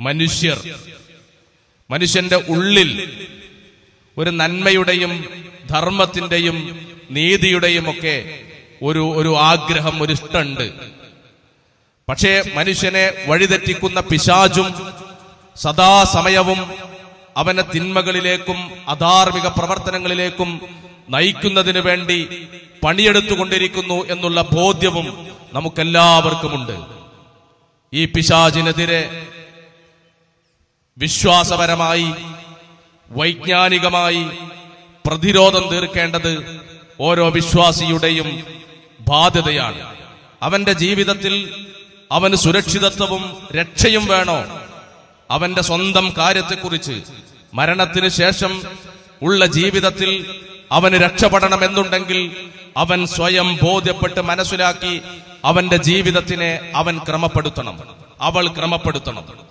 മനുഷ്യർ. മനുഷ്യന്റെ ഉള്ളിൽ ഒരു നന്മയുടെയും ധർമ്മത്തിന്റെയും നീതിയുടെയും ഒക്കെ ഒരു ഒരു ആഗ്രഹം ഒരു ഇഷ്ടമുണ്ട് പക്ഷേ മനുഷ്യനെ വഴിതെറ്റിക്കുന്ന പിശാചും സദാസമയവും അവനെ തിന്മകളിലേക്കും അധാർമിക പ്രവർത്തനങ്ങളിലേക്കും നയിക്കുന്നതിന് വേണ്ടി പണിയെടുത്തുകൊണ്ടിരിക്കുന്നു എന്നുള്ള ബോധ്യവും നമുക്കെല്ലാവർക്കുമുണ്ട്. ഈ പിശാചിനെതിരെ വിശ്വാസപരമായി വൈജ്ഞാനികമായി പ്രതിരോധം തീർക്കേണ്ടത് ഓരോ വിശ്വാസിയുടെയും ബാധ്യതയാണ്. അവന്റെ ജീവിതത്തിൽ അവന് സുരക്ഷിതത്വവും രക്ഷയും വേണോ? അവന്റെ സ്വന്തം കാര്യത്തെക്കുറിച്ച് മരണത്തിന് ശേഷം ഉള്ള ജീവിതത്തിൽ അവന് രക്ഷപ്പെടണമെന്നുണ്ടെങ്കിൽ അവൻ സ്വയം ബോധ്യപ്പെട്ട് മനസ്സിലാക്കി അവന്റെ ജീവിതത്തിനെ അവൻ ക്രമപ്പെടുത്തണം. അവൾ ക്രമപ്പെടുത്തണം.